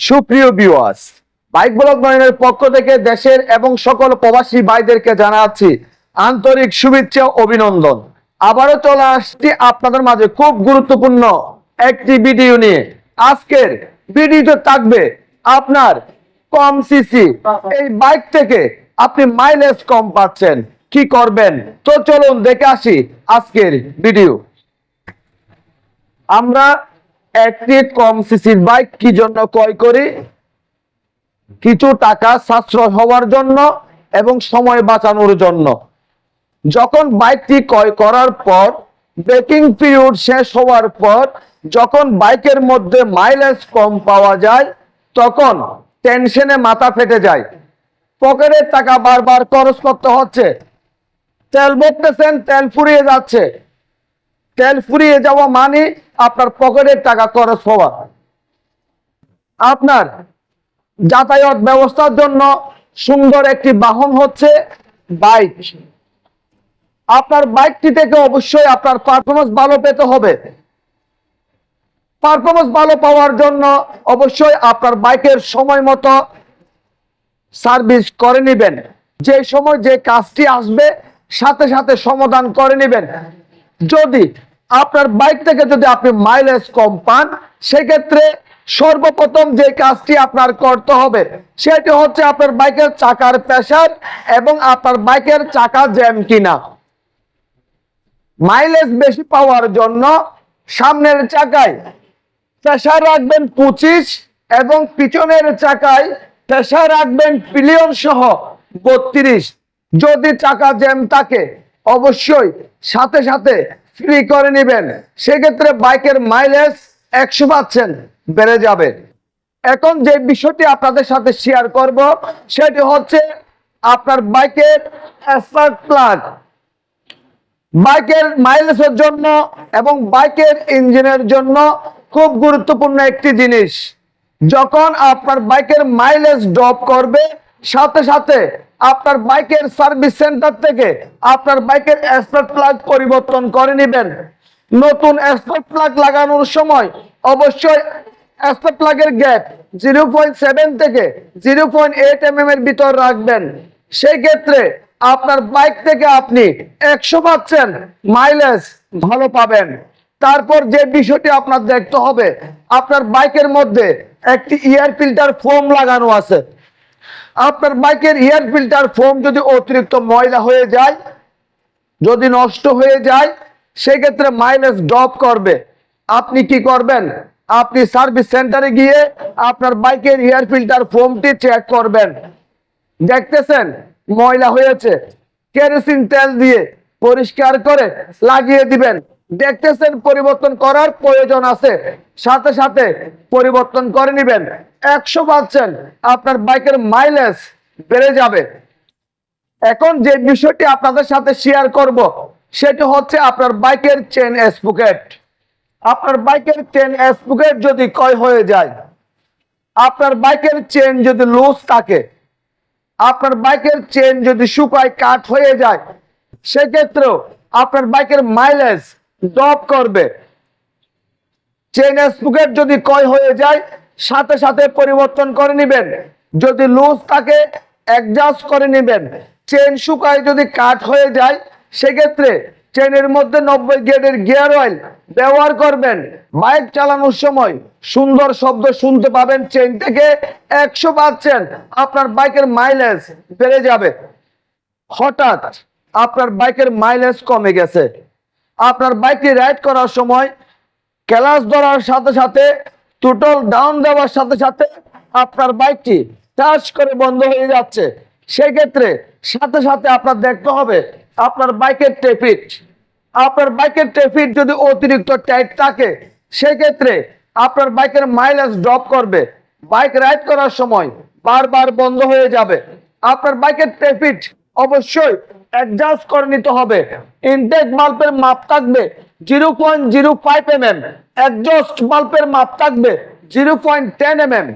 সুপ্রিয় viewers bike blog নয়নের পক্ষ থেকে দেশের এবং সকল প্রবাসী ভাইদেরকে জানাচ্ছি আন্তরিক শুভেচ্ছা, অভিনন্দন। আবারও চলে আসছি আপনাদের মাঝে খুব গুরুত্বপূর্ণ একটি ভিডিও নিয়ে। আজকের ভিডিওতে থাকবে আপনার কম সিসি এই বাইক থেকে আপনি মাইলেজ কম পাচ্ছেন। কি করবেন? তো চলুন দেখে আসি আজকের ভিডিও আমরা একটি কম সিসির বাইক কি জন্য ক্রয় করি? কিছু টাকা সাশ্রয় হওয়ার জন্য এবং সময় বাঁচানোর জন্য। যখন বাইকটি ক্রয় করার পর, ব্রেকিং পিরিয়ড শেষ হওয়ার পর, যখন বাইকের মধ্যে মাইলেজ কম পাওয়া যায়, তখন টেনশনে মাথা ফেটে যায়। পকেটের টাকা বারবার খরচ করতে হচ্ছে। তেল ভরতেছেন তেল ফুরিয়ে যাচ্ছে। তেল ফুরিয়ে যাওয়া মানে আপনার পকেটের টাকা খরচ হওয়া। আপনার যাতায়াত ব্যবস্থার জন্য সুন্দর একটি বাহন হচ্ছে বাইক। আপনার বাইকটি থেকে অবশ্যই আপনার পারফরমেন্স ভালো পেতে হবে। পারফরমেন্স ভালো পাওয়ার জন্য অবশ্যই আপনার বাইকের সময় মতো সার্ভিস করে নেবেন। যে সময় যে কাজটি আসবে, সাথে সাথে সমাধান করে নেবেন। যদি আপনার বাইক থেকে যদি আপনি মাইলেজ কম পান, সেক্ষেত্রে সর্বপ্রথম যে কাজটি আপনার করতে হবে, সেটি হচ্ছে আপনার বাইকের চাকার প্রেসার এবং আপনার বাইকের চাকা জ্যাম কিনা। মাইলেজ বেশি পাওয়ার জন্য সামনের চাকায় প্রেশার রাখবেন পঁচিশ এবং পিছনের চাকায় প্রেশার রাখবেন পিলিয়ন সহ বত্রিশ। যদি চাকা জ্যাম থাকে, অবশ্যই সাথে সাথে ফ্রি করে নেবেন, সেক্ষেত্রে বাইকের মাইলেজ একশো পাচ্ছেন বেড়ে যাবে। এখন যে বিষয়টি আপনাদের সাথে শেয়ার করব, সেটি হচ্ছে আপনার বাইকের স্পার্ক প্লাগ বাইকের মাইলেজের জন্য এবং বাইকের ইঞ্জিনের জন্য খুব গুরুত্বপূর্ণ একটি জিনিস। যখন আপনার বাইকের মাইলেজ ড্রপ করবে সাথে সাথে আপনার বাইকের সার্ভিস সেন্টার থেকে আপনার বাইকের স্পার্ক প্লাগ পরিবর্তন করে নেবেন। নতুন স্পার্ক প্লাগ লাগানোর সময় অবশ্যই স্পার্ক প্লাগের গ্যাপ জিরো পয়েন্ট সেভেন থেকে জিরো পয়েন্ট এর ভিতর রাখবেন। সেই ক্ষেত্রে আপনার বাইক থেকে আপনি একশো পাচ্ছেন মাইলেজ ভালো পাবেন। তারপর যে বিষয়টি আপনার দেখতে হবে, আপনার বাইকের মধ্যে একটি ইয়ার ফিল্টার ফোম লাগানো আছে। আপনার বাইকের এয়ার ফিল্টার ফোম যদি অতিরিক্ত ময়লা হয়ে যায়, যদি নষ্ট হয়ে যায়, সেক্ষেত্রে মাইলেজ ড্রপ করবে। আপনি কি করবেন? আপনি সার্ভিস সেন্টারে গিয়ে আপনার বাইকের এয়ার ফিল্টার ফোমটি চেক করবেন। দেখতেছেন? ময়লা হয়েছে। কেরোসিন তেল দিয়ে পরিষ্কার করে লাগিয়ে দিবেন। দেখতেছেন পরিবর্তন করার প্রয়োজন আছে। সাথে সাথে পরিবর্তন করে নেবেন। একশো পাচ্ছেন আপনার বাইকের মাইলেজ বেড়ে যাবে। এখন যে বিষয়টি আপনাদের সাথে শেয়ার করব, সেটি হচ্ছে আপনার বাইকের চেন স্পুকেট আপনার বাইকের চেন স্পুকেট যদি কয় হয়ে যায়, আপনার বাইকের চেন যদি লুজ থাকে, আপনার বাইকের চেন যদি শুকায় কাট হয়ে যায়, সেক্ষেত্রেও আপনার বাইকের মাইলেজ ড্রপ করবে। চেন স্পুকেট যদি কয় হয়ে যায়, সাথে সাথে পরিবর্তন করে নেবেন। যদি লুজ থাকে অ্যাডজাস্ট করে নেবেন। চেন শুকায় যদি কাট হয়ে যায়, সেক্ষেত্রে চেনের মধ্যে নব্বই গ্রেডের গিয়ার অয়েল ব্যবহার করবেন। বাইক চালানোর সময় সুন্দর শব্দ শুনতে পাবেন চেন থেকে। একশো পাচ্ছেন আপনার বাইকের মাইলেজ বেড়ে যাবে। হঠাৎ আপনার বাইকের মাইলেজ কমে গেছে। আপনার বাইকটি রাইড করার সময় ক্লাস ধরার সাথে সাথে, টোটাল ডাউন দেওয়ার সাথে সাথে আপনার বাইকটি টাচ করে বন্ধ হয়ে যাচ্ছে। সেই ক্ষেত্রে সাথে সাথে আপনার দেখতে হবে, আপনার বাইকের টেপিট আপনার বাইকের টেপিট যদি অতিরিক্ত টাইট থাকে, সেক্ষেত্রে আপনার বাইকের মাইলেজ ড্রপ করবে। বাইক রাইড করার সময় বারবার বন্ধ হয়ে যাবে। আপনার বাইকের টেপিট অবশ্যই অ্যাডজাস্ট করে নিতে হবে। ইনটেক বাল্বের মাপ থাকবে zero point zero five M M adjust বাল্বের মাপ থাকবে zero point ten M M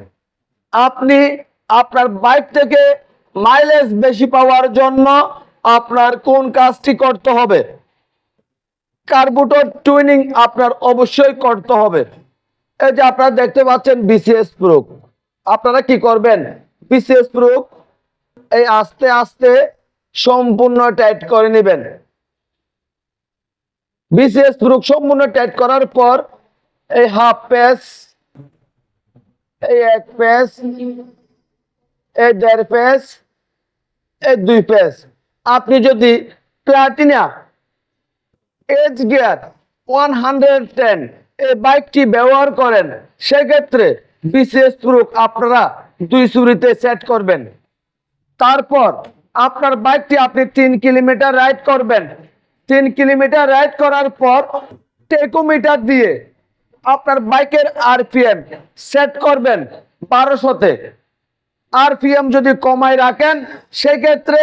আপনি আপনার বাইক থেকে মাইলেজ বেশি পাওয়ার জন্য আপনার কোন কাজটি করতে হবে? কার্বুটর টুইনিং আপনার অবশ্যই করতে হবে। এই যে আপনারা দেখতে পাচ্ছেন বিসিএস প্রুফ আপনারা কি করবেন? বিশেষ প্রুফ এই আস্তে আস্তে সম্পূর্ণ টাইট করে নেবেন। বিশেষ প্রুফ সম্পূর্ণ টাইট করার পর এই হাফ পেস এই এক পেস এই দেড় পেস এই দুই পেস আপনি যদি Platina H gear one hundred ten এই বাইকটি ব্যবহার করেন, সেক্ষেত্রে বিশেষ প্রুফ আপনারা দুই সুরিতে সেট করবেন। তারপর আপনার বাইকটি আপনি তিন কিলোমিটার রাইড করবেন। তিন কিলোমিটার রাইড করার পর টেকোমিটার দিয়ে আপনার বাইকের আরপিএম সেট করবেন বারোশোতে আরপিএম যদি কমায় রাখেন, সেক্ষেত্রে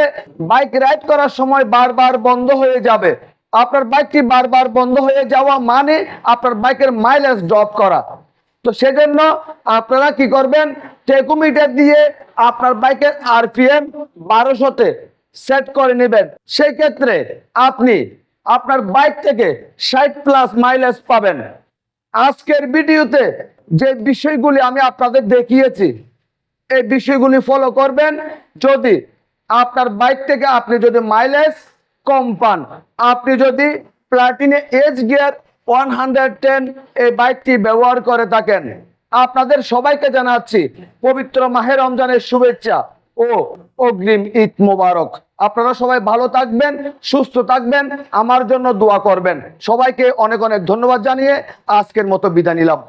বাইক রাইড করার সময় বারবার বন্ধ হয়ে যাবে। আপনার বাইকটি বারবার বন্ধ হয়ে যাওয়া মানে আপনার বাইকের মাইলেজ ড্রপ করা। তো সেজন্য আপনারা কি করবেন টেকোমিটার দিয়ে আপনার বাইকের আরপিএম বারোশোতে সেট করে নেবেন। সেই ক্ষেত্রে আপনি আপনার বাইক থেকে ষাট প্লাস মাইলেজ পাবেন। আজকের ভিডিওতে যে বিষয়গুলি আমি আপনাদের দেখিয়েছি, এই বিষয়গুলি ফলো করবেন। যদি আপনার বাইক থেকে আপনি যদি মাইলেজ কম পান, আপনি যদি Platina H gear one hundred ten এই বাইকটি ব্যবহার করে থাকেন। আপনাদের সবাইকে জানাচ্ছি পবিত্র মাহের রমজানের শুভেচ্ছা ও অগ্রিম ঈদ মোবারক। আপনারা সবাই ভালো থাকবেন, সুস্থ থাকবেন, আমার জন্য দোয়া করবেন। সবাইকে অনেক অনেক ধন্যবাদ জানিয়ে আজকের মতো বিদায় নিলাম।